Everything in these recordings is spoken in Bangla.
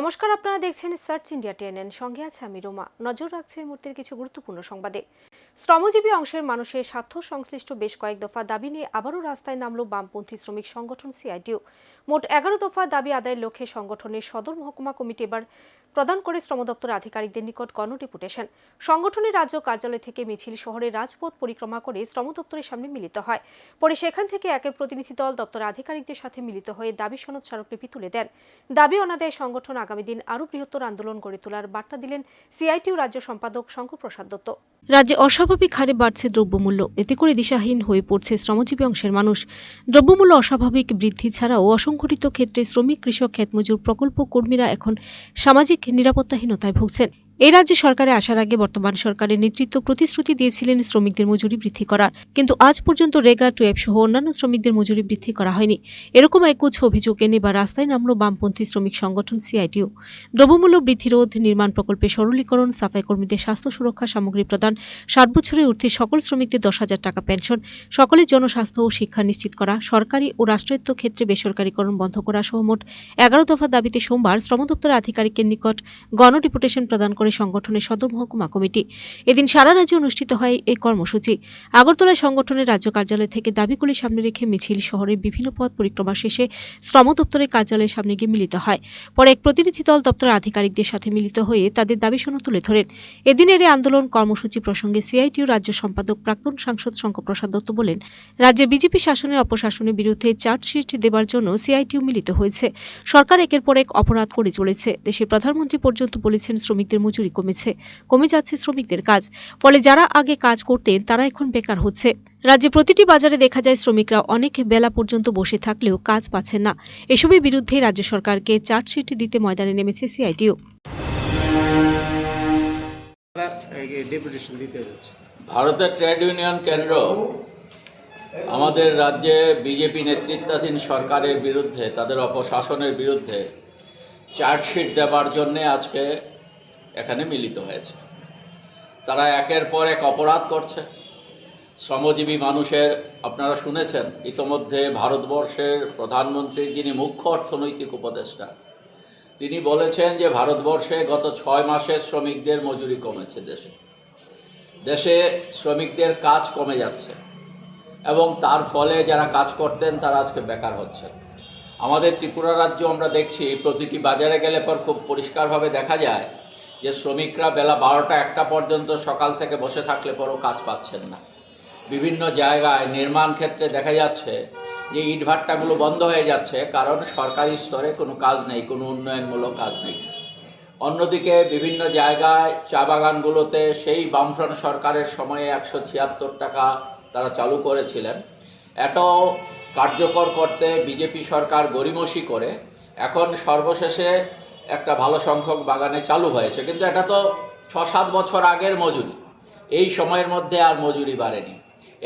নমস্কার, আপনারা দেখছেন সার্চ ইন্ডিয়া টিএনএন সঙ্গে আছে আমি রোমা। নজর রাখছে এই মুহূর্তের কিছু গুরুত্বপূর্ণ সংবাদে। শ্রমজীবী অংশের মানুষের স্বার্থ সংশ্লিষ্ট বেশ কয়েক দফা দাবি নিয়ে আবারও রাস্তায় নামল বামপন্থী শ্রমিক সংগঠন সিআইটিউ মোট এগারো দফা দাবি আদায়ের লক্ষ্যে সংগঠনের সদর মহকুমা কমিটি এবার প্রদান করে শ্রম দপ্তর আধিকারিকদের নিকট গণ ডেপুটেশন। সংগঠনের রাজ্য কার্যালয় থেকে মিছিল শহরের রাজপথ পরিক্রমা করে শ্রম দপ্তরের সামনে মিলিত হয়। পরে সেখান থেকে একের প্রতিনিধি দল দপ্তর আধিকারিকদের সাথে মিলিত হয়ে দাবি সনদ স্মারকলিপি তুলে দেন। দাবি অনাদায় সংগঠন আগামী দিন আরও বৃহত্তর আন্দোলন গড়ে তোলার বার্তা দিলেন সিআইটিউ রাজ্য সম্পাদক শঙ্কর প্রসাদ দত্ত। রাজ্যে অস্বাভাবিক হারে বাড়ছে দ্রব্যমূল্য। এতে করে দিশাহীন হয়ে পড়ছে শ্রমজীবী অংশের মানুষ। দ্রব্যমূল্য অস্বাভাবিক বৃদ্ধি ছাড়াও অসংগঠিত ক্ষেত্রে শ্রমিক, কৃষক, ক্ষেতমজুর প্রকল্প কর্মীরা এখন সামাজিক নিরাপত্তাহীনতায় ভুগছেন। এই রাজ্যে সরকারে আসার আগে বর্তমান সরকারের নেতৃত্ব প্রতিশ্রুতি দিয়েছিলেন শ্রমিকদের মজুরি বৃদ্ধি করার। কিন্তু আজ পর্যন্ত রেগা টুয়েব সহ অন্যান্য শ্রমিকদের মজুরি বৃদ্ধি করা হয়নি। এরকম একগুচ্ছ অভিযোগ এনে বা রাস্তায় নামল বামপন্থী শ্রমিক সংগঠন সিআইটিও দ্রব্যমূল্য বৃদ্ধি রোধ, নির্মাণ প্রকল্পে সরলীকরণ, সাফাই কর্মীদের স্বাস্থ্য সুরক্ষা সামগ্রী প্রদান ষাট বছরের ঊর্ধ্বে সকল শ্রমিকদের দশ হাজার টাকা পেনশন, সকলের জনস্বাস্থ্য ও শিক্ষা নিশ্চিত করা, সরকারি ও রাষ্ট্রায়ত্ত ক্ষেত্রে বেসরকারীকরণ বন্ধ করা সহ মোট এগারো দফা দাবিতে সোমবার শ্রম দপ্তর আধিকারিকের নিকট গণ ডেপুটেশন প্রদান করে সংগঠনের সদর মহকুমা কমিটি। এদিন সারা রাজ্যে অনুষ্ঠিত হয় এই কর্মসূচি। আগরতলায় সংগঠনের রাজ্য কার্যালয় থেকে দাবিগুলি সামনে রেখে মিছিল শহরের বিভিন্ন পথ পরিক্রমা শেষে শ্রম দপ্তরের কার্যালয়ের সামনে গিয়ে মিলিত হয়। পরে এক প্রতিনিধি দল দপ্তরের আধিকারিকদের সাথে মিলিত হয়ে তাদের দাবি সনদ তুলে ধরেন। এদিনের এই আন্দোলন কর্মসূচি প্রসঙ্গে সিআইটিউ রাজ্য সম্পাদক প্রাক্তন সাংসদ শঙ্কর প্রসাদ দত্ত বলেন, রাজ্যে বিজেপি শাসনের অপশাসনের বিরুদ্ধে চার্জশিট দেবার জন্য সিআইটিউ মিলিত হয়েছে। সরকার একের পর এক অপরাধ করে চলেছে। দেশের প্রধানমন্ত্রী পর্যন্ত বলেছেন শ্রমিকদের মজুরি কমেছে কমে যাচ্ছে শ্রমিকদের কাজ। ফলে যারা আগে কাজ করতেন তারা এখন বেকার হচ্ছে। রাজ্যে প্রতিটি বাজারে দেখা যায় শ্রমিকরা অনেক বেলা পর্যন্ত বসে থাকলেও কাজ পাচ্ছেন না। এসবের বিরুদ্ধে রাজ্য সরকারকে চার্জশিট দিতে ময়দানে নেমেছে সিআইটিউ ডেপুটেশন দিতে যাচ্ছে। ভারতের ট্রেড ইউনিয়ন কেন্দ্র আমাদের রাজ্যে বিজেপি নেতৃত্বাধীন সরকারের বিরুদ্ধে তাদের অপশাসনের বিরুদ্ধে চার্জশিট দেবার জন্যে আজকে এখানে মিলিত হয়েছে। তারা একের পর এক অপরাধ করছে। শ্রমজীবী মানুষের, আপনারা শুনেছেন, ইতোমধ্যে ভারতবর্ষের প্রধানমন্ত্রী যিনি মুখ্য অর্থনৈতিক উপদেষ্টা, তিনি বলেছেন যে ভারতবর্ষে গত ছয় মাসে শ্রমিকদের মজুরি কমেছে দেশে। দেশে শ্রমিকদের কাজ কমে যাচ্ছে এবং তার ফলে যারা কাজ করতেন তারা আজকে বেকার হচ্ছেন। আমাদের ত্রিপুরা রাজ্য আমরা দেখছি, প্রতিটি বাজারে গেলে পর খুব পরিষ্কারভাবে দেখা যায় যে শ্রমিকরা বেলা বারোটা একটা পর্যন্ত সকাল থেকে বসে থাকলে পরও কাজ পাচ্ছেন না। বিভিন্ন জায়গায় নির্মাণ ক্ষেত্রে দেখা যাচ্ছে যে ইটভাট্টাগুলো বন্ধ হয়ে যাচ্ছে কারণ সরকারি স্তরে কোনো কাজ নেই, কোনো উন্নয়নমূলক কাজ নেই। অন্যদিকে বিভিন্ন জায়গায় চা বাগানগুলোতে সেই বামফ্রন্ট সরকারের সময়ে একশো ছিয়াত্তর টাকা তারা চালু করেছিলেন। এটাও কার্যকর করতে বিজেপি সরকার গরিমসি করে। এখন সর্বশেষে একটা ভালো সংখ্যক বাগানে চালু হয়েছে, কিন্তু এটা তো ছ সাত বছর আগের মজুরি। এই সময়ের মধ্যে আর মজুরি বাড়েনি।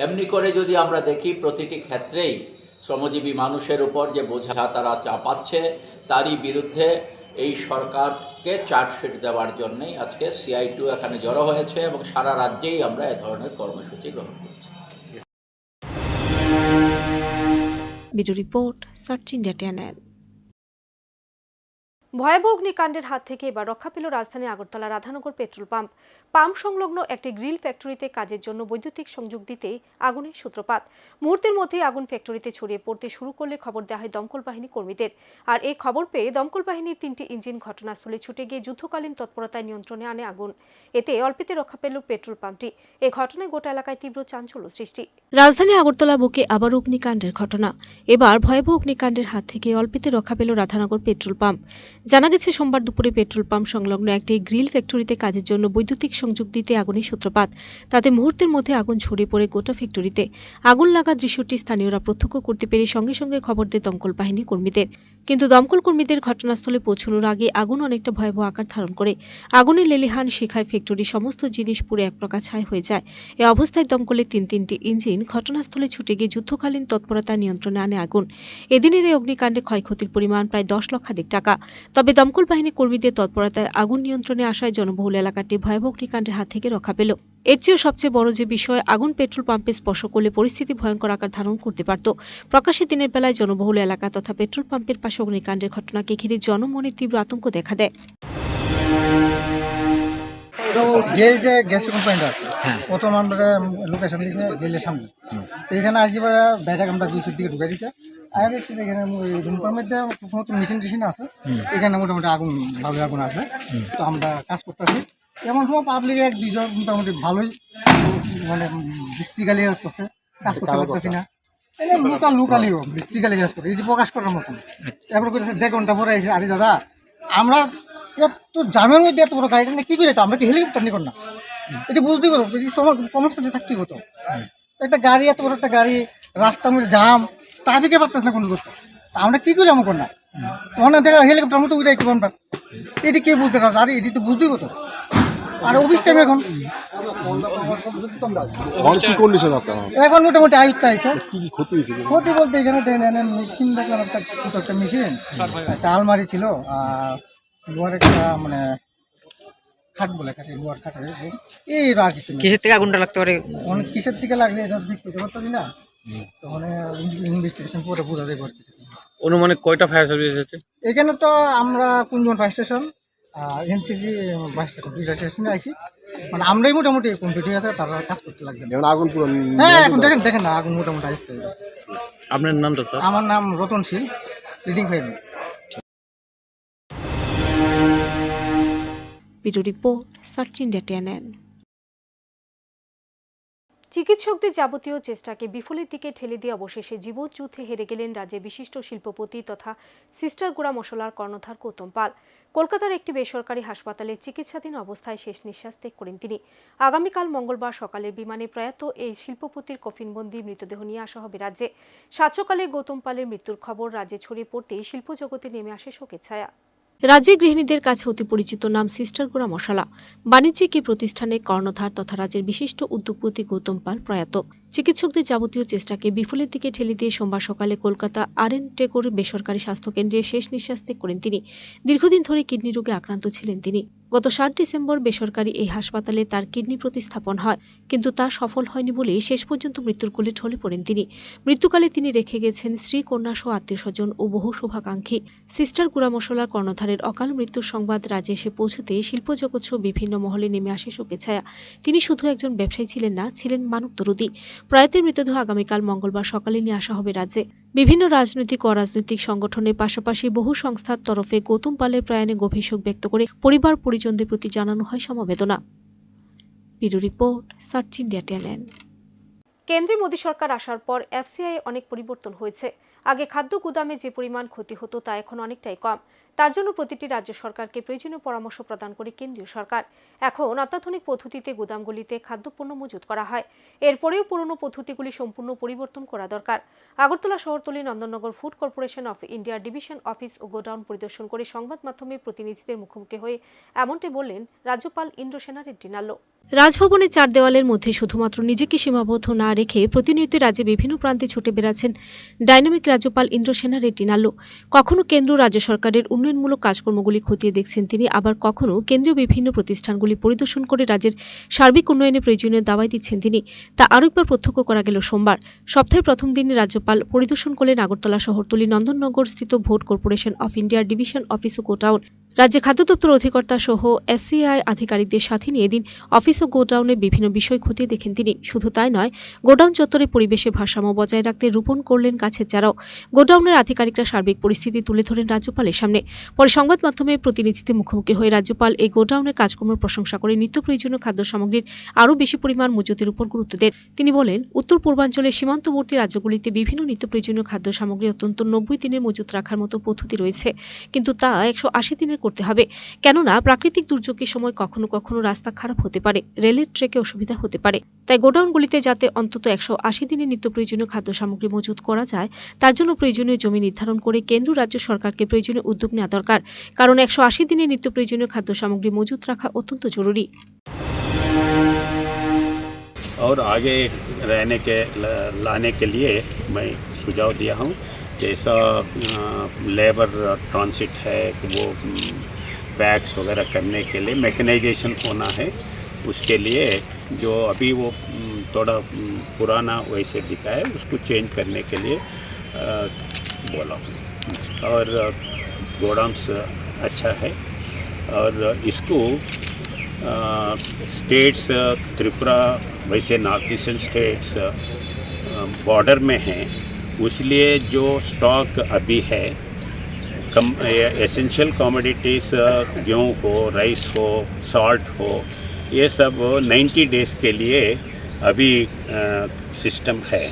এমনি করে যদি আমরা দেখি, প্রতিটি ক্ষেত্রেই শ্রমজীবী মানুষের উপর যে বোঝা তারা চাপাচ্ছে, তারই বিরুদ্ধে এই সরকারকে চার্জশিট দেওয়ার জন্যই আজকে সিআই টু এখানে জড়ো হয়েছে এবং সারা রাজ্যেই আমরা এ ধরনের কর্মসূচি গ্রহণ করছি। রিপোর্ট, সার্চ ইন্ডিয়া টিএনএন ভয়াবহ অগ্নিকাণ্ডের হাত থেকে এবার রক্ষা পেল রাজধানী Agartala Radhanagar petrol pump. Pump সংলগ্ন একটি গ্রিল ফ্যাক্টরিতে কাজের জন্য বৈদ্যুতিক সংযোগ দিতে আগুনের সূত্রপাত। মুহূর্তের মধ্যেই আগুন ফ্যাক্টরিতে ছড়িয়ে পড়তে শুরু করলে খবর দেওয়া হয় দমকল বাহিনী কর্মীদের। আর এই খবর পেয়ে দমকল বাহিনীর তিনটি ইঞ্জিন ঘটনাস্থলে ছুটে গিয়ে যুদ্ধকালীন তৎপরতায় নিয়ন্ত্রণে আনে আগুন। এতে অল্পেতে রক্ষা পেল পেট্রোল পাম্পটি। এই ঘটনায় গোটা এলাকায় তীব্র চাঞ্চল্য সৃষ্টি। রাজধানী আগরতলা বুকে আবার অগ্নিকাণ্ডের ঘটনা। এবার ভয়াবহ অগ্নিকাণ্ডের হাত থেকে অল্পেতে রক্ষা পেল রাধানগর পেট্রোল পাম্প। জানা গেছে, সোমবার দুপুরে পেট্রোল পাম্প সংলগ্ন একটি গ্রিল ফ্যাক্টরিতে কাজের জন্য বৈদ্যুতিক সংযোগ দিতে আগুনের সূত্রপাত। তাতে মুহূর্তের মধ্যে আগুন ছড়িয়ে পড়ে গোটা ফ্যাক্টরিতে। আগুন লাগা দৃশ্যটি স্থানীয়রা প্রত্যক্ষ করতে পেরে সঙ্গে সঙ্গে খবর দেয় দমকল বাহিনী কর্মীদের। কিন্তু দমকল কর্মীদের ঘটনাস্থলে পৌঁছানোর আগে আগুন অনেকটা ভয়াবহ আকার ধারণ করে। আগুনের লেলিহান শিখায় ফ্যাক্টরির সমস্ত জিনিস পুরো এক প্রকার ছাই হয়ে যায়। এ অবস্থায় দমকলের তিন তিনটি ইঞ্জিন ঘটনাস্থলে ছুটে গিয়ে যুদ্ধকালীন তৎপরতা নিয়ন্ত্রণে আনে আগুন। এদিনের এই অগ্নিকাণ্ডে ক্ষয়ক্ষতির পরিমাণ প্রায় দশ লক্ষাধিক টাকা। তবে দমকল বাহিনী কর্মীদের তৎপরতায় আগুন নিয়ন্ত্রণে আসায় জনবহুল এলাকাটি ভয়াবহ অগ্নিকাণ্ডের হাত থেকে রক্ষা পেল। এর চেয়েও সবচেয়ে বড় যে বিষয়, আগুন পেট্রোল পাম্পে স্পর্শ করলে পরিস্থিতি ভয়ঙ্কর আকার ধারণ করতে পারত। প্রকাশ্যে দিনের বেলায় জনবহুল এলাকা তথা পেট্রোল পাম্পের পাশে অগ্নিকাণ্ডের ঘটনাকে ঘিরে জনমনে তীব্র আতঙ্ক দেখা দেয়। গেল যে গ্যাস কোম্পানিটা আছে প্রথম আমরা লোকেশন দিয়েছে সামনে। তো এখানে আসি ব্যাটাক আমরা দিকে ঢুকে দিছে। আর এখানে মধ্যে মেশিন টেশিন আছে এখানে মোটামুটি আগুন ভালো আগুন আছে। তো আমরা কাজ করতেছি। এমন সময় পাবলিক এক দুইজন মোটামুটি ভালোই মানে বৃষ্টিকালি করছে। কাজ করতে পারতেছি না। এনে লোকাল লোকালিও বৃষ্টিকালি কাজ করে এই যে প্রকাশ করার মতন এরপর করেছে দেড় ঘণ্টা পরে এসে আরে দাদা আমরা এত জামের মধ্যে এত বড় গাড়িটা নিয়ে কি করে তো আমরা কি হেলিকপ্টার নিয়ে না? এটা বুঝতেই পারব তোমার কমার্স কাছে থাকতেই হতো। একটা গাড়ি এত বড় একটা গাড়ি রাস্তার মধ্যে জাম ট্রাফিকে পারতেছ না কোনো করতে আমরা কি করি আমার না? ওখানে দেখা হেলিকপ্টার মতো উঠে একটু আমরা। এটি কে বুঝতে পারছে আরে এটি তো বুঝতেই হতো। আর অফিস টাইম এখন? কন্ডিশন আছে এখন। মোটামুটি আয়ুত্ত আছে। কি কি ক্ষতি হয়েছে? ক্ষতি বলতে এখানে মেশিন দেখলাম একটা ছোট একটা মেশিন একটা আলমারি ছিল আর লোহার একটা মানে খাট বলে খাটে লোহার খাট এই কিছু কিসের থেকে আগুনটা লাগতে পারে? অনেক কিসের থেকে লাগলে এটা দেখতে পারতাম না তখন ইনভেস্টিগেশন করে বোঝা আর অনুমানিক কয়টা ফায়ার সার্ভিস এসেছে? এখানে তো আমরা Kunjan fire station NCC station দুইটা স্টেশনে আইছি। মানে আমরাই মোটামুটি কমপ্লিট হয়ে আছে তারা কাজ করতে লাগছে। যেমন আগুন পুরো হ্যাঁ এখন দেখেন দেখেন না আগুন মোটামুটি গেছে। আপনার নামটা স্যার? আমার নাম Ratan Shil leading five video report Search India TNN চিকিৎসকদের যাবতীয় চেষ্টাকে বিফলের দিকে ঠেলে দিয়ে অবশেষে জীবনযুদ্ধে হেরে গেলেন রাজ্যের বিশিষ্ট শিল্পপতি তথা সিস্টার গুড়া মশলার কর্ণধার গৌতম পাল। কলকাতার একটি বেসরকারি হাসপাতালে চিকিৎসাধীন অবস্থায় শেষ নিঃশ্বাস ত্যাগ করেন তিনি। আগামীকাল মঙ্গলবার সকালের বিমানে প্রয়াত এই শিল্পপতির কফিনবন্দি মৃতদেহ নিয়ে আসা হবে রাজ্যে। সাতসকালে গৌতম পালের মৃত্যুর খবর রাজ্যে ছড়িয়ে পড়তেই শিল্পজগতে নেমে আসে শোকের ছায়া। রাজ্যের গৃহিণীদের কাছে অতি পরিচিত নাম সিস্টার গুড়া মশলা। বাণিজ্যিক এই প্রতিষ্ঠানের কর্ণধার তথা রাজ্যের বিশিষ্ট উদ্যোগপতি গৌতম পাল প্রয়াত। চিকিৎসকদের যাবতীয় চেষ্টাকে বিফলের দিকে ঠেলে দিয়ে সোমবার সকালে কলকাতা আর এন টেকোর বেসরকারি স্বাস্থ্যকেন্দ্রে শেষ নিঃশ্বাস ত্যাগ করেন তিনি। দীর্ঘদিন ধরে কিডনি রোগে আক্রান্ত ছিলেন তিনি। গত সাত ডিসেম্বর বেসরকারি এই হাসপাতালে তার কিডনি প্রতিস্থাপন হয়, কিন্তু তা সফল হয়নি বলে শেষ পর্যন্ত মৃত্যুর কোলে ঢলে পড়েন তিনি। মৃত্যুকালে তিনি রেখে গেছেন স্ত্রী, কন্যা সহ আত্মীয় স্বজন ও বহু শুভাকাঙ্ক্ষী। সিস্টার গুড়া মশলার কর্ণধারের অকাল মৃত্যুর সংবাদ রাজ্যে এসে পৌঁছতে শিল্পজগৎ সহ বিভিন্ন মহলে নেমে আসে শোকের ছায়া। তিনি শুধু একজন ব্যবসায়ী ছিলেন না, ছিলেন মানবতরুদী। প্রয়াতের মৃতদেহ আগামীকাল মঙ্গলবার সকালে নিয়ে আসা হবে রাজ্যে। বিভিন্ন রাজনৈতিক অরাজনৈতিক সংগঠনের পাশাপাশি বহু সংস্থার তরফে গৌতম পালের প্রয়াণে গভীর শোক ব্যক্ত করে পরিবার পরিজনদের প্রতি জানানো হয় সমবেদনা। Bureau report, Search India talent কেন্দ্রীয় মোদী সরকার আসার পর এফসিআই অনেক পরিবর্তন হয়েছে। আগে খাদ্য গুদামে যে পরিমাণ ক্ষতি হতো তা এখন অনেকটাই কম। তার জন্য প্রতিটি রাজ্য সরকারকে প্রয়োজনীয় পরামর্শ প্রদান করে কেন্দ্রীয় সরকার। এখন অত্যাধুনিক পদ্ধতিতে গুদামগুলিতে খাদ্যপণ্য মজুত করা হয়। এরপরেও পুরনো পদ্ধতিগুলি সম্পূর্ণ পরিবর্তন করা দরকার। আগরতলা শহরতলি নন্দননগর ফুড কর্পোরেশন অফ ইন্ডিয়ার ডিভিশন অফিস ও গোডাউন পরিদর্শন করে সংবাদ মাধ্যমে প্রতিনিধিদের মুখোমুখি হয়ে এমনটি বললেন রাজ্যপাল ইন্দ্রসেনা রেড্ডি নাল্লো। রাজভবনের চার দেওয়ালের মধ্যে শুধুমাত্র নিজেকে সীমাবদ্ধ না রেখে প্রতিনিয়ত রাজ্যে বিভিন্ন প্রান্তে ছুটে বেড়াচ্ছেন ডাইনামিক রাজ্যপাল ইন্দ্রসেনা রেড্ডি নাল্লো। কখনো কেন্দ্র রাজ্য সরকারের উন্নয়নমূলক কাজকর্মগুলি খতিয়ে দেখছেন তিনি, আবার কখনো কেন্দ্রীয় বিভিন্ন প্রতিষ্ঠানগুলি পরিদর্শন করে রাজ্যের সার্বিক উন্নয়নে প্রয়োজনীয় দাওয়াই দিচ্ছেন তিনি। তা আরও একবার প্রত্যক্ষ করা গেল সোমবার। সপ্তাহের প্রথম দিনে রাজ্যপাল পরিদর্শন করলেন আগরতলা শহরতলি নন্দননগর স্থিত ভোট কর্পোরেশন অফ ইন্ডিয়ার ডিভিশন অফিস ও গোটাউন রাজ্যে খাদ্য দপ্তর অধিকর্তা সহ এসসিআই আধিকারিকদের সাথে নিয়ে দিন অফিস ও গোডাউনের বিভিন্ন বিষয় খতিয়ে দেখেন তিনি। শুধু তাই নয়, গোডাউন চত্বরে পরিবেশে ভারসাম্য বজায় রাখতে রোপণ করলেন গাছের চারাও। গোডাউনের আধিকারিকরা সার্বিক পরিস্থিতি তুলে ধরেন রাজ্যপালের সামনে। পরে সংবাদ মাধ্যমে প্রতিনিধিদের মুখোমুখি হয়ে রাজ্যপাল এই গোডাউনের কাজকর্মের প্রশংসা করে নিত্য প্রয়োজনীয় খাদ্য সামগ্রীর আরও বেশি পরিমাণ মজুতের উপর গুরুত্ব দেন। তিনি বলেন, উত্তর পূর্বাঞ্চলের সীমান্তবর্তী রাজ্যগুলিতে বিভিন্ন নিত্য প্রয়োজনীয় খাদ্য সামগ্রী অত্যন্ত নব্বই দিনের মজুত রাখার মতো পদ্ধতি রয়েছে। কিন্তু তা একশো আশি দিনের করতে হবে কেননা প্রাকৃতিক দুর্যোগের সময় কখনো কখনো রাস্তা খারাপ হতে পারে রেলের ট্রেকে অসুবিধা হতে পারে তাই গোডাউনগুলিতে যাতে অন্তত একশো আশি দিনের নিত্য প্রয়োজনীয় খাদ্য সামগ্রী মজুত করা যায় তার জন্য প্রয়োজনীয় জমি নির্ধারণ করে কেন্দ্র রাজ্য সরকারকে প্রয়োজনীয় উদ্যোগ নেওয়া দরকার কারণ একশো আশি দিনের নিত্য প্রয়োজনীয় খাদ্য সামগ্রী মজুত রাখা অত্যন্ত জরুরি और आगे रहने के ल- लाने के लिए मैं सुझाव दिया हूँ जैसा लेबर ट्रांसिट है वो बैग्स वगैरह करने के लिए मैकेनाइजेशन होना है। उसके लिए जो अभी वो थोड़ा पुराना वैसे दिखा है, उसको चेंज करने के लिए बोला और गोडाम्स अच्छा है। और इसको स्टेट्स त्रिपुरा, वैसे नॉर्थ ईस्टर्न स्टेट्स बॉर्डर में हैं। इसलिए जो स्टॉक अभी है, कम एसेंशियल कमोडिटीज़ गेहूँ हो राइस हो सॉल्ट हो, ये सब 90 डेज़ के लिए अभी सिस्टम है।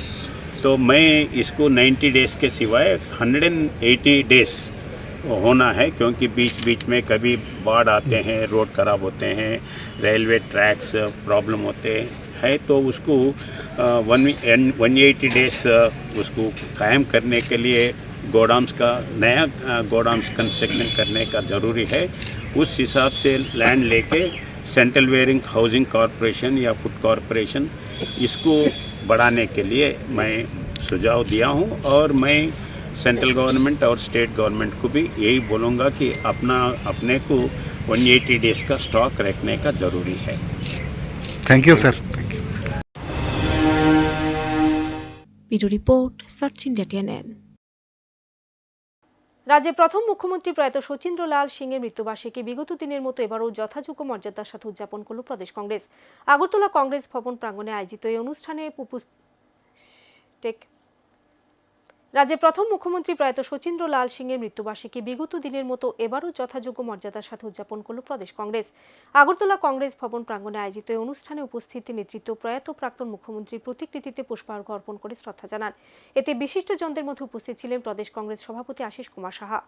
तो मैं इसको 90 डेज़ के सिवाय 180 डेज़ होना है, क्योंकि बीच बीच में कभी बाढ़ आते हैं रोड ख़राब होते हैं रेलवे ट्रैक्स प्रॉब्लम होते हैं। है तो उसको वन वन एटी डेज़ उसको कायम करने के लिए गोडाम्स का, नया गोडाम्स कंस्ट्रक्शन करने का ज़रूरी है। उस हिसाब से लैंड लेके सेंट्रल वेयरिंग हाउसिंग कॉरपोरेशन या फ़ूड कॉरपोरेशन इसको बढ़ाने के लिए मैं सुझाव दिया हूँ और मैं सेंट्रल गवर्नमेंट और स्टेट गवर्नमेंट को भी यही बोलूँगा कि अपना, अपने को 180 डेज़ का स्टॉक रखने का ज़रूरी है। Thank you sir bureau report, Search India TNN. রাজ্যের প্রথম মুখ্যমন্ত্রী প্রয়াত শচীন্দ্র লাল সিং এর মৃত্যুবার্ষিকী বিগত দিনের মতো এবারও যথাযোগ্য মর্যাদার সাথে উদযাপন করল প্রদেশ কংগ্রেস। আগরতলা কংগ্রেস ভবন প্রাঙ্গণে আয়োজিত এই অনুষ্ঠানে টেক রাজ্যের প্রথম মুখ্যমন্ত্রী প্রয়াত শচীন্দ্র লাল সিং এর মৃত্যুবার্ষিকী বিগত দিনের মতো এবারও যথাযোগ্য মর্যাদার সাথে উদযাপন করল প্রদেশ কংগ্রেস। আগরতলা কংগ্রেস ভবন প্রাঙ্গণে আয়োজিত এই অনুষ্ঠানে উপস্থিত নেতৃত্ব প্রয়াত প্রাক্তন মুখ্যমন্ত্রী প্রতিকৃতিতে পুষ্পার্ঘ অর্পণ করে শ্রদ্ধা জানান। এতে বিশিষ্টজনদের মধ্যে উপস্থিত ছিলেন প্রদেশ কংগ্রেস সভাপতি আশিস কুমার সাহা।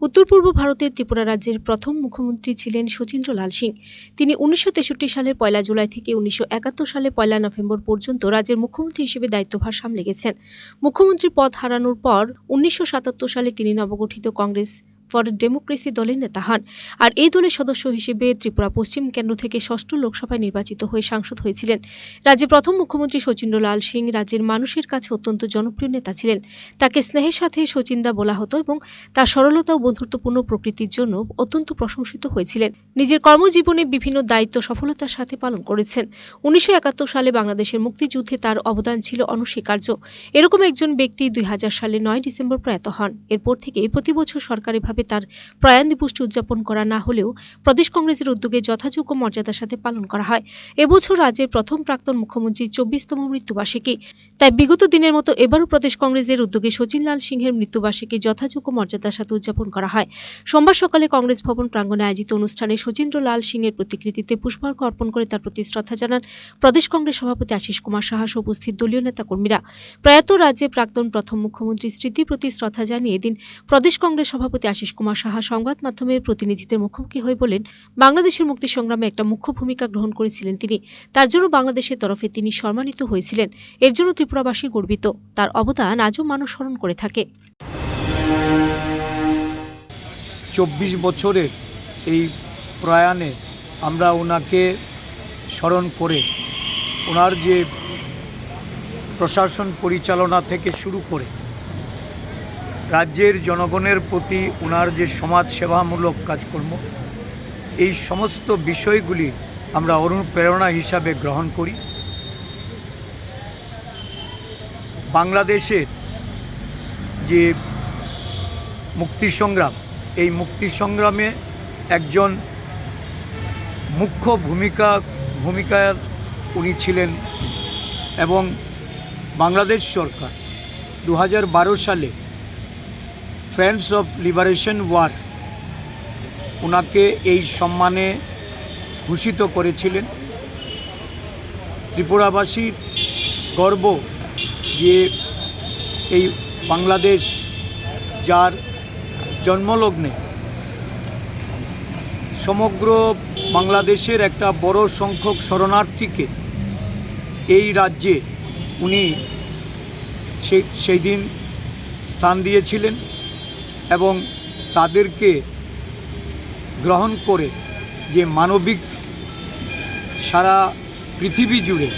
উত্তর পূর্ব ভারতের ত্রিপুরা রাজ্যের প্রথম মুখ্যমন্ত্রী ছিলেন শচীন্দ্র লাল সিং। তিনি উনিশশো তেষট্টি সালের পয়লা জুলাই থেকে উনিশশো একাত্তর সালে পয়লা নভেম্বর পর্যন্ত রাজ্যের মুখ্যমন্ত্রী হিসেবে দায়িত্বভার সামলে গেছেন। মুখ্যমন্ত্রী পদ হারানোর পর উনিশশো সাতাত্তর সালে তিনি নবগঠিত কংগ্রেস ফর ডেমোক্রেসি দলের নেতা হন। আর এই দলের সদস্য হিসেবে ত্রিপুরা পশ্চিম কেন্দ্র থেকে ষষ্ঠ লোকসভায় নির্বাচিত হয়ে সাংসদ হয়েছিলেন। রাজ্যের প্রথম মুখ্যমন্ত্রী শচীন্দ্র লাল সিং রাজ্যের মানুষের কাছে অত্যন্ত জনপ্রিয় নেতা ছিলেন। তাকে স্নেহের সাথে শচীন্দা বলা হতো এবং তার সরলতা ও বন্ধুত্বপূর্ণ প্রকৃতির জন্য অত্যন্ত প্রশংসিত হয়েছিলেন। নিজের কর্মজীবনে বিভিন্ন দায়িত্ব সফলতার সাথে পালন করেছেন। উনিশশো একাত্তর সালে বাংলাদেশের মুক্তিযুদ্ধে তার অবদান ছিল অনস্বীকার্য। এরকম একজন ব্যক্তি দুই হাজার সালে নয় ডিসেম্বর প্রয়াত হন। এরপর থেকে প্রতি বছর সরকারিভাবে তার প্রয়াণ দিবসটি উদযাপন করা না হলেও প্রদেশ কংগ্রেসের উদ্যোগে যথাযোগ্য মর্যাদার সাথে পালন করা হয়। এবছর রাজ্যের প্রথম প্রাক্তন মুখ্যমন্ত্রীর চব্বিশতম মৃত্যুবার্ষিকী। তাই বিগত দিনের মতো এবারও প্রদেশ কংগ্রেসের উদ্যোগে শচীনলাল সিংহের মৃত্যুবার্ষিকী যথাযোগ্য মর্যাদার সাথে উদযাপন করা হয়। সোমবার সকালে কংগ্রেস ভবন প্রাঙ্গণে আয়োজিত অনুষ্ঠানে শচীন্দ্র লাল সিংয়ের প্রতিকৃতিতে পুষ্পার্ঘ্য অর্পণ করে তার প্রতি শ্রদ্ধা জানান প্রদেশ কংগ্রেস সভাপতি আশিস কুমার সাহা উপস্থিত দলীয় নেতাকর্মীরা। প্রয়াত রাজ্যে প্রাক্তন প্রথম মুখ্যমন্ত্রী স্মৃতি প্রতি শ্রদ্ধা জানিয়ে এদিন প্রদেশ কংগ্রেস সভাপতি আশিস কুমার সাহা সংবাদ মাধ্যমের প্রতিনিধিদের মুখোমুখি হয়ে বলেন, বাংলাদেশের মুক্তি সংগ্রামে একটা মুখ্য ভূমিকা গ্রহণ করেছিলেন তিনি। তার জন্য বাংলাদেশের তরফে তিনি সম্মানিত হয়েছিলেন। এর জন্য ত্রিপুরাবাসী গর্বিত। তার অবদান আজও মানুষ স্মরণ করে থাকে। চব্বিশ বছরের এই প্রয়াণে আমরা ওনাকে স্মরণ করে, ওনার যে প্রশাসন পরিচালনা থেকে শুরু করে রাজ্যের জনগণের প্রতি ওনার যে সমাজ সেবামূলক কাজকর্ম, এই সমস্ত বিষয়গুলি আমরা অনুপ্রেরণা হিসাবে গ্রহণ করি। বাংলাদেশের যে মুক্তি সংগ্রাম এই মুক্তি সংগ্রামে একজন মুখ্য ভূমিকা ভূমিকায় উনি ছিলেন এবং বাংলাদেশ সরকার দু হাজার বারো সালে ফ্রেন্ডস অফ লিবারেশন ওয়ার ওনাকে এই সম্মানে ভূষিত করেছিলেন। ত্রিপুরাবাসীর গর্ব যে এই বাংলাদেশ যার জন্মলগ্নে সমগ্র বাংলাদেশের একটা বড় সংখ্যক শরণার্থীকে এই রাজ্যে উনি সেই দিন স্থান দিয়েছিলেন। এবং তাদেরকে গ্রহণ করে যে মানবিক সারা পৃথিবী জুড়ে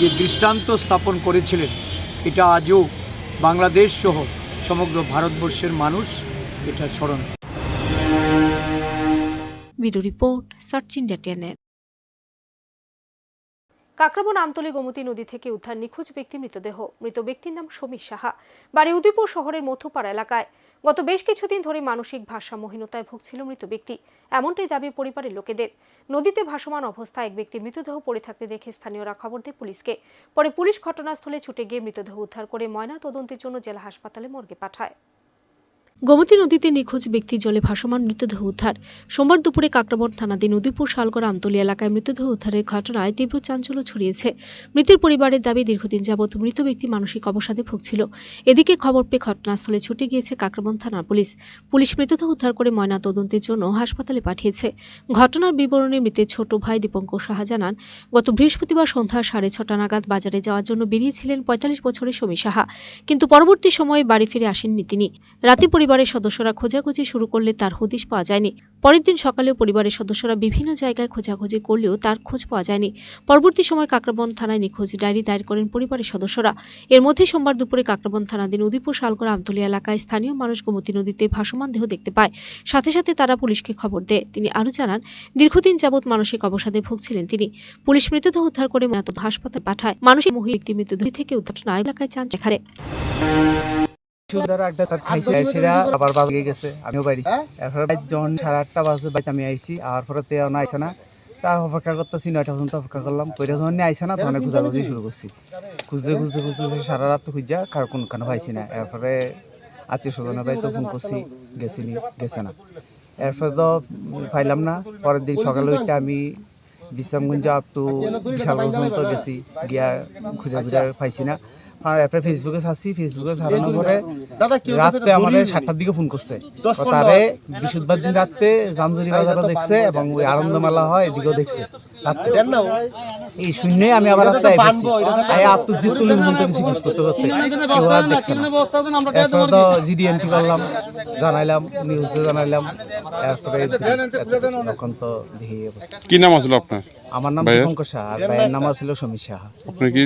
যে দৃষ্টান্ত স্থাপন করেছিলেন এটা আজও বাংলাদেশ সহ সমগ্র ভারতবর্ষের মানুষ এটা স্মরণ report Search India Kakraban Amtali Gomati নদী থেকে উদ্ধার নিখোঁজ ব্যক্তি মৃতদেহ। মৃত ব্যক্তির নাম সমীর সাহা। বাড়ি উদয়পুর শহরের মথুপাড়া এলাকায় গত বেশ কিছুদিন ধরে মানসিক ভারসাম্যহীনতায় ভুগছিল মৃত ব্যক্তি। এমনটাই দাবি পরিবারের লোকেদের। নদীতে ভাসমান অবস্থায় এক ব্যক্তি মৃতদেহ পড়ে থাকতে দেখে স্থানীয়রা খবর দেয় পুলিশকে। পরে পুলিশ ঘটনাস্থলে ছুটে গিয়ে মৃতদেহ উদ্ধার করে ময়না তদন্তের জন্য জেলা হাসপাতালে মর্গে পাঠায়। গোমতী নদীতে নিখোঁজ ব্যক্তির জলে ভাসমান মৃতদেহ উদ্ধার। সোমবার দুপুরে কাকরাবন থানাধীন নদীপুর শালগড় আমতলী এলাকায় মৃতদেহ উদ্ধারের ঘটনায় তীব্র চাঞ্চল্য ছড়িয়েছে। মৃতের পরিবারের দাবি, দীর্ঘদিন যাবৎ মৃত ব্যক্তি মানসিক অবসাদে ভুগছিল। এদিকে খবর পেয়ে ঘটনাস্থলে ছুটে গিয়েছে কাকরাবন থানার পুলিশ। পুলিশ মৃতদেহ উদ্ধার করে ময়না তদন্তের জন্য হাসপাতালে পাঠিয়েছে। ঘটনার বিবরণে মৃতের ছোট ভাই দীপঙ্কর সাহা জানান, গত বৃহস্পতিবার সন্ধ্যা সাড়ে ছটা নাগাদ বাজারে যাওয়ার জন্য বেরিয়েছিলেন পঁয়তাল্লিশ বছরের সমী সাহা। কিন্তু পরবর্তী সময়ে বাড়ি ফিরে আসেননি তিনি। রাতে পরিবারের সদস্যরা খোঁজাখুঁজি শুরু করলে তার হদিশ পাওয়া যায়নি। পরের দিন সকালেও পরিবারের সদস্যরা বিভিন্ন জায়গায় খোঁজাখুঁজি করলেও তার খোঁজ পাওয়া যায়নি। পরবর্তী সময় কাকরাবন থানায় নিখোঁজ ডায়েরি দায়ের করেন পরিবারের সদস্যরা। এর মধ্যে সোমবার দুপুরে কাকরাবন থানাধীন উদয়পুর শালগড় আমতলী এলাকায় স্থানীয় মানুষ গোমতী নদীতে ভাসমান দেহ দেখতে পায়। সাথে সাথে তারা পুলিশকে খবর দেয়। তিনি আরও জানান, দীর্ঘদিন যাবৎ মানসিক অবসাদে ভুগছিলেন তিনি। পুলিশ মৃতদেহ উদ্ধার করে হাসপাতালে পাঠায়। মানসিক মহিলা ব্যক্তি মৃতদেহ থেকে উদ্ধার এলাকায় চান দেখালে সুন্দর একটা তাত খাইছে। সেরা আবার গেছে আমিও বাড়ি এরপরে জন সাড়ে আটটা বাজে বাইতে আমি আইছি আর পরে তে আইসে না। তার অপেক্ষা করতেছি নয়টা পর্যন্ত অপেক্ষা করলাম। যখন আইসে না তখন খোঁজাখুঁজি শুরু করছি। খুঁজতে খুঁজতে খুঁজতে খুঁজতে সারা রাত খুঁজা কার কোন কানে পাইছি না। এরপরে আত্মীয় স্বজনের বাড়িতে ফোন করছি গেছিনি গেছে না। এরপরে তো পাইলাম না। পরের দিন সকালে উঠতে আমি বিশ্রামগঞ্জ আপ টু বিশাল পর্যন্ত গেছি। গিয়া ঘুরে ঘুরে পাইছি না। আর এরপরে ফেসবুকে ছাড়ছি ফেসবুকে ছাড়ানোর পরে রাত্রে আমাদের সাতটার দিকে ফোন করছে। তারে বৃহস্পতিবার দিন রাত্রে জামজুরি বাজারও দেখছে এবং ওই আনন্দ মেলা হয় এদিকেও দেখছে। রাত্রে। এই শূন্যে আমি আবার রাত্রে আইছি আই আত্মজিৎ তুলি পর্যন্ত কিছু খোঁজ করতে করতে। কেউ আর দেখছে না এরপরে তো জিডিএনটি করলাম জানাইলাম নিউজে জানাইলাম এরপরে তখন তো দেখি কি নাম আসলো আপনার? আমার নাম ভাইয়ের? সাহা আর ভাইয়ের নাম ছিল সমীর সাহা। আপনি কি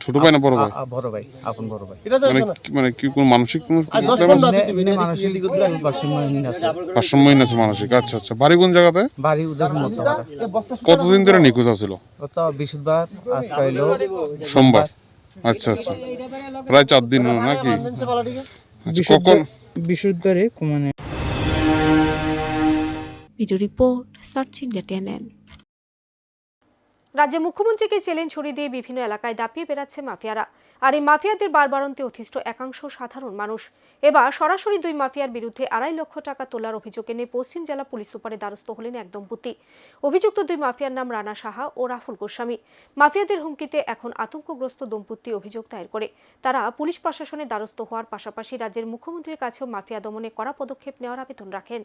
ছোট ভাই না বড় ভাই? বড় ভাই আপন বড় ভাই। মানে কি- মানে কোন মানসিক কোন এমনি- এমনি মানসিক ভারসাম্যহীন আছে। ভারসাম্যহীন আছে মানসিক। আচ্ছা আচ্ছা। বাড়ি কোন জায়গাতে? বাড়ি কতদিন ধরে নিখোঁজ আছিল? গত বৃহস্পতিবার আজকে হইল সোমবার। আচ্ছা আচ্ছা। প্রায় চার দিন হলো নাকি? কখন? বৃহস্পতিবারে মানে ভিডিও রিপোর্ট সার্চিং টিএনএন রাজ্যে মুখ্যমন্ত্রীকে চ্যালেঞ্জ ছড়িয়ে দিয়ে বিভিন্ন এলাকায় দাপিয়ে বেড়াচ্ছে মাফিয়ারা। আর এই মাফিয়াদের বারবারন্তে অতিষ্ঠ একাংশ সাধারণ মানুষ। এবার সরাসরি দুই মাফিয়ার বিরুদ্ধে আড়াই লক্ষ টাকা তোলার অভিযোগ এনে পশ্চিম জেলা পুলিশ সুপারের দ্বারস্থ হলেন এক দম্পতি অভিযুক্ত দুই মাফিয়ার নাম রানা সাহা ও রাফুল গোস্বামী। মাফিয়াদের হুমকিতে এখন আতঙ্কগ্রস্ত দম্পতি অভিযোগ দায়ের করে। তারা পুলিশ প্রশাসনের দ্বারস্থ হওয়ার পাশাপাশি রাজ্যের মুখ্যমন্ত্রীর কাছেও মাফিয়া দমনে কড়া পদক্ষেপ নেওয়ার আবেদন রাখেন।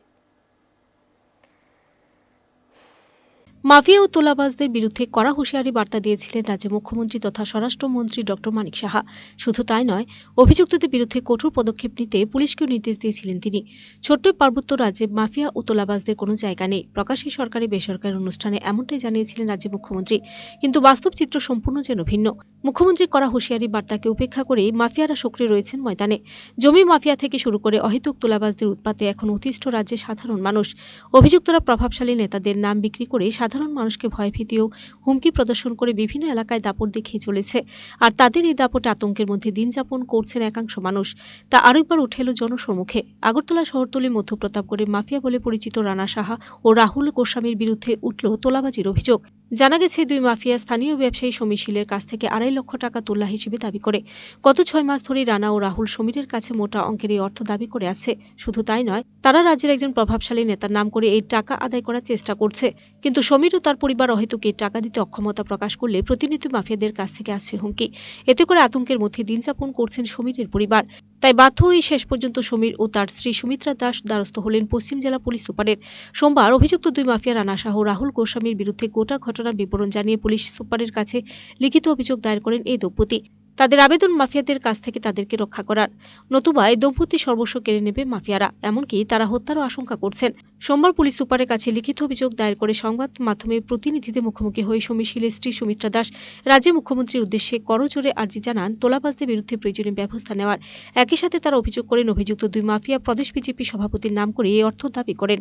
মাফিয়া ও তোলাবাজদের বিরুদ্ধে কড়া হুঁশিয়ারি বার্তা দিয়েছিলেন রাজ্যের মুখ্যমন্ত্রী তথা স্বরাষ্ট্রমন্ত্রী ডক্টর মানিক সাহা। শুধু তাই নয়, অভিযুক্তদের বিরুদ্ধে কঠোর পদক্ষেপ নিতে পুলিশকেও নির্দেশ দিয়েছিলেন তিনি। ছোট্ট পার্বত্য রাজ্যে মাফিয়া ও তোলাবাজদের কোনো জায়গা নেই। প্রকাশ্যে সরকারি বেসরকারি অনুষ্ঠানে এমনটাই জানিয়েছিলেন রাজ্যের মুখ্যমন্ত্রী। কিন্তু বাস্তব চিত্র সম্পূর্ণ যেন ভিন্ন। মুখ্যমন্ত্রীর করা হুঁশিয়ারি বার্তাকে উপেক্ষা করে মাফিয়ারা সক্রিয় রয়েছেন ময়দানে। জমি মাফিয়া থেকে শুরু করে অহেতুক তোলাবাজদের উৎপাতে এখন অতিষ্ঠ রাজ্যের সাধারণ মানুষ। অভিযুক্তরা প্রভাবশালী নেতাদের নাম বিক্রি করে সাধারণ মানুষকে ভয় ভীতিও হুমকি প্রদর্শন করে বিভিন্ন এলাকায় দাপট দেখিয়ে চলেছে। আর তাদের এই দাপটে আতঙ্কের মধ্যে দিন যাপন করছেন একাংশ মানুষ। তা আরেকবার উঠে এলো জনসম্মুখে। আগরতলা শহরতলি মধ্যপ্রতাপগড়ের মাফিয়া বলে পরিচিত রানা সাহা ও রাহুল গোস্বামীর বিরুদ্ধে উঠল তোলাবাজির অভিযোগ। জানা গেছে, দুই মাফিয়া স্থানীয় ব্যবসায়ী সমীশীলের কাছ থেকে আড়াই লক্ষ টাকা তোলা হিসেবে দাবি করে। গত ছয় মাস ধরে রানা ও রাহুল সমীরের কাছে মোটা অঙ্কের এই অর্থ দাবি করে আছে। শুধু তাই নয়, তারা রাজ্যের একজন প্রভাবশালী নেতার নাম করে এই টাকা আদায় করার চেষ্টা করছে। কিন্তু সমীর ও তার পরিবার অহেতুক টাকা দিতে অক্ষমতা প্রকাশ করলে প্রতিনিয়ত মাফিয়াদের কাছ থেকে আসছে হুমকি। এতে করে আতঙ্কের মধ্যে দিন যাপন করছেন সমীরের পরিবার। তাই বাধ্য হয়ে শেষ পর্যন্ত সমীর ও তার স্ত্রী সুমিত্রা দাস দ্বারস্থ হলেন পশ্চিম জেলা পুলিশ সুপারের। সোমবার অভিযুক্ত দুই মাফিয়া রানা শাহ রাহুল গোস্বামীর বিরুদ্ধে গোটা ঘটনার বিবরণ জানিয়ে পুলিশ সুপারের কাছে লিখিত অভিযোগ দায়ের করেন এই দম্পতি। তাদের আবেদন মাফিয়াদের কাছ থেকে তাদেরকে রক্ষা করার। নতুবা এই দম্পতি সর্বস্ব কেড়ে নেবে মাফিয়ারা, এমনকি তারা হত্যারও আশঙ্কা করছেন। সোমবার পুলিশ সুপারের কাছে লিখিত অভিযোগ দায়ের করে সংবাদ মাধ্যমে প্রতিনিধিদের মুখোমুখি হয়ে সমীশীলের স্ত্রী সুমিত্রা দাস রাজ্যের মুখ্যমন্ত্রীর উদ্দেশ্যে করজোরে আর্জি জানান, তোলাবাজদের বিরুদ্ধে প্রয়োজনীয় ব্যবস্থা নেওয়ার। একই সাথে তারা অভিযোগ করেন, অভিযুক্ত দুই মাফিয়া প্রদেশ বিজেপি সভাপতির নাম করে এই অর্থ দাবি করেন।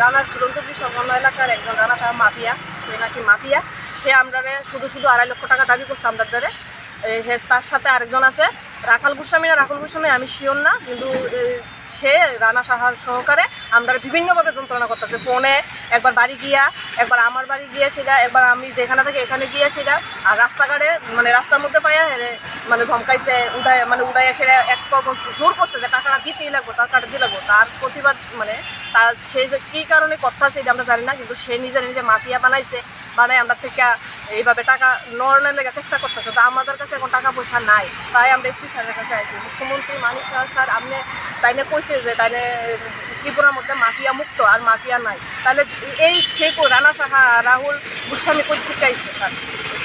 রানার ব্রিজ সংলগ্ন এলাকার একজন রানা সাহেব মাফিয়া, সে নাকি মাফিয়া। সে আমরা শুধু শুধু আড়াই লক্ষ টাকা দাবি করছে আমরা ধরে তার সাথে আরেকজন আছে, রাখাল গোস্বামী না রাখাল গোস্বামী, আমি শিওর না, কিন্তু সে রানা সাহার সহকারে আমরা বিভিন্নভাবে যন্ত্রণা করতেছে। ফোনে একবার বাড়ি গিয়া, একবার আমার বাড়ি গিয়ে সেটা একবার আমি যেখানে থাকি এখানে গিয়ে সেটা আর রাস্তাঘাটে মানে রাস্তার মধ্যে পাইয়া হেরে মানে ধমকাইছে উঠায় মানে উঠাইয়া সেটা এক জোর করছে যে টাকাটা দিতেই লাগবো টাকাটা দিয়ে লাগবো। তার প্রতিবাদ মানে তার সে যে কী কারণে কথা এটা আমরা জানি না, কিন্তু সে নিজে নিজে মাতিয়া বানাইছে বানাই আমরা থেকে এইভাবে টাকা নড়নের লেগে চেষ্টা করতেছে, তো আমাদের কাছে এখন টাকা পয়সা নাই। তাই আমরা এসপি স্যারের কাছে আইছি, মুখ্যমন্ত্রী মানিক স্যার আপনি তাইনে কইছে যে তাইনে ত্রিপুরার মধ্যে মাফিয়া মুক্ত আর মাফিয়া নাই। তাহলে এই সেই রানা সাহা, রাহুল গোস্বামী কই থেকে আইছে, স্যার।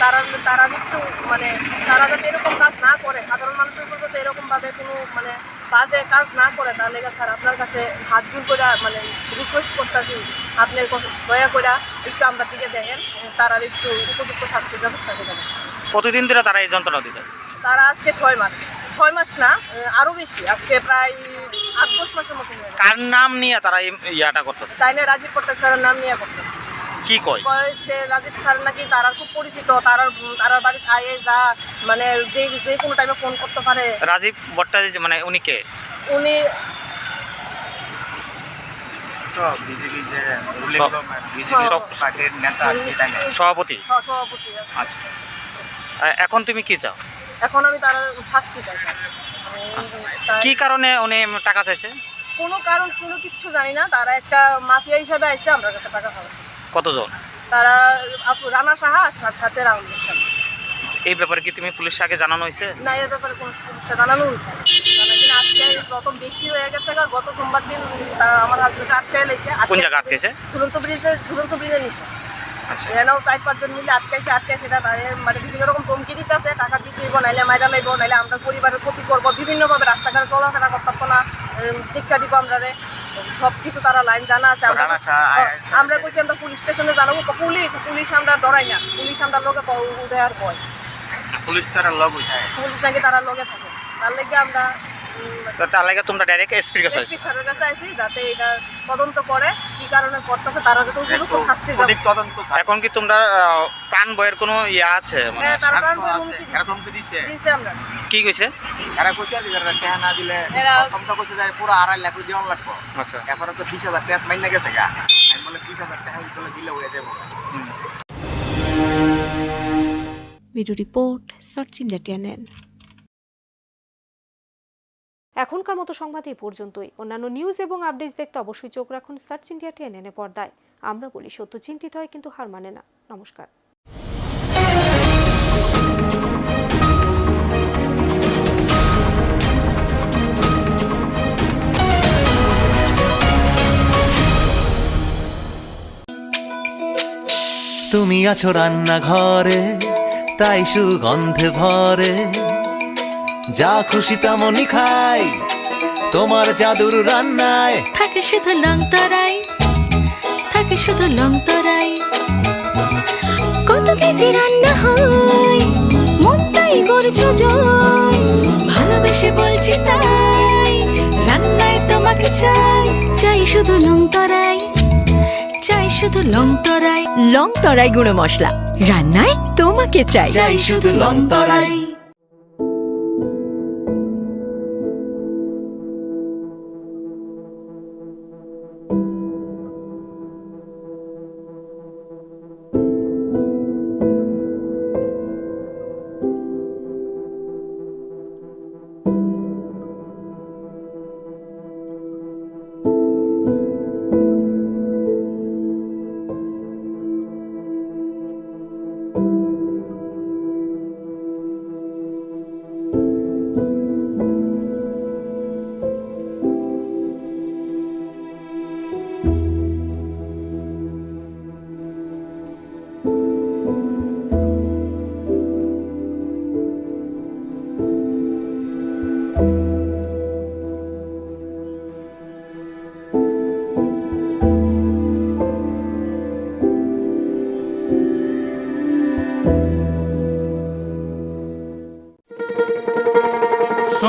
তারা তারা একটু মানে তারা যাতে এরকম কাজ না করে, সাধারণ মানুষের উপর যাতে এরকমভাবে কোনো মানে বাজে কাজ না করে তাহলে স্যার আপনার কাছে হাত জোর করে মানে রিকোয়েস্ট করতেছি আপনি দয়া করে একটু আমরা দিকে দেখেন তারা একটু উপযুক্ত শাস্তির ব্যবস্থা করে দেবেন কতদিন ধরে তারা এই যন্ত্রণা দিতেছে? তারা আজকে ছয় মাস ছয় মাস না আরও বেশি আজকে প্রায় আট দশ মাসের মতো কার নাম নিয়ে তারা ইয়াটা করতেছে? তাই নিয়ে রাজীব পট্টাল স্যারের নাম নিয়ে করতে কি কয়? সে রাজীব স্যার নাকি তারা খুব পরিচিত তারা তারার বাড়ি আয়ে যা মানে যে যে কোনো টাইমে ফোন করতে পারে। রাজীব ভট্টাচার্য মানে উনি কে? উনি সভাপতি? আচ্ছা। এখন তুমি কি চাও? এখন আমি তার শাস্তি চাই। কি কারণে উনি টাকা চাইছে? কোনো কারণ কোনো কিছু জানি না। তারা একটা মাফিয়া হিসাবে আইসে আমরা কাছে টাকা খাবে কতজন? তারা আপু- রানা সাহা আর সাথে- রাহুল গোস্বামী এই ব্যাপারে কি তুমি পুলিশের আগে জানানো হয়েছে? না এর ব্যাপারে কোনো সমস্যা জানানো হয়েছে না। আজকে প্রথম বেশি হয়ে গেছে গত সোমবার দিন আমার হাজবেন্ড আটকে লেগেছে কোন জায়গা আটকেছে? ঝুলন্ত ব্রিজে ঝুলন্ত ব্রিজের নিচে আচ্ছা। এখানেও চার পাঁচজন মিলে আটকাইছে আটকে সেটা মানে বিভিন্ন রকম ধমকি দিতেছে টাকা দিতে নাইলে মাইরা নাইলে আমরা পরিবারের ক্ষতি করব বিভিন্নভাবে রাস্তাঘাটে চলাফেরা করতে না শিক্ষা দিব আমরা সব কিছু তারা লাইন জানা আছে আমরা আমরা কইছি আমরা পুলিশ স্টেশনে জানাব। পুলিশ পুলিশ আমরা ডরাই না। পুলিশ আমরা লোকে উদয় আর কয় পুলিশ তারা লগ উঠায় পুলিশ নাকি তারা লগে থাকে। তার লেগে আমরা তার লাগে তোমরা ডাইরেক্ট এসপির কাছে এসপি স্যারের কাছে আইছি যাতে এটা তদন্ত করে কি কারণে করতেছে তারা যাতে উপযুক্ত শাস্তি পায়। এখন কি তোমরা প্রাণ বয়ের কোনো ইয়া আছে? মানে হ্যাঁ, তারা প্রাণ করে হুমকি দিছে। দিছে। আমরা। কি কইছে? এরা পুরো আড়াই লাখ দিওয়ান লাগবো। আচ্ছা। এরপরে তো বিশ হাজার টাকা মাইনে গেছে গা। আমি বলে বিশ হাজার টাকা দিলে দিলে হয়ে যাব। Bureau report Search India TNN এখনকার মতো সংবাদ এই পর্যন্তই। অন্যান্য নিউজ এবং আপডেটস দেখতে অবশ্যই চোখ রাখুন সার্চ ইন্ডিয়া টিএনএন পর্দায়। আমরা বলি, সত্য চিন্তিত হয় কিন্তু হার মানে না। নমস্কার। তুমি আছো রান্নাঘরে, তাই সুগন্ধে ভরে যা খুশি তেমনই খাই। তোমার জাদুর রান্নায় থাকে শুধু লং তরাই থাকে শুধু লং তরাই। কত কেজি রান্না হয় মনটাই করছ জয়। ভালোবেসে বলছি তাই রান্নায় তোমাকে চাই। চাই শুধু লং তরাই চাই শুধু লং তরাই। লং তরাই গুঁড়ো মশলা রান্নায় তোমাকে চাই। চাই শুধু লং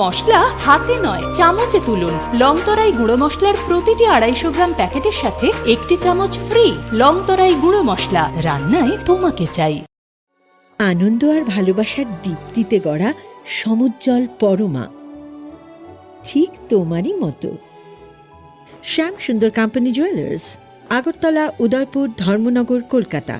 মশলা হাতে নয়, চামচে তুলুন। লংতরাই গুঁড়ো মশলার প্রতিটি আড়াইশো গ্রাম প্যাকেটের সাথে একটি চামচ ফ্রি লংতরাই গুঁড়ো মশলা। রান্নায় তোমাকে চাই। আনন্দ আর ভালোবাসার দীপ্তিতে গড়া সমুজ্জ্বল পরমা। ঠিক তোমারই মতো। Shyam Sundar company jewellers Agartala, Udaipur, Dharmanagar, Kolkata.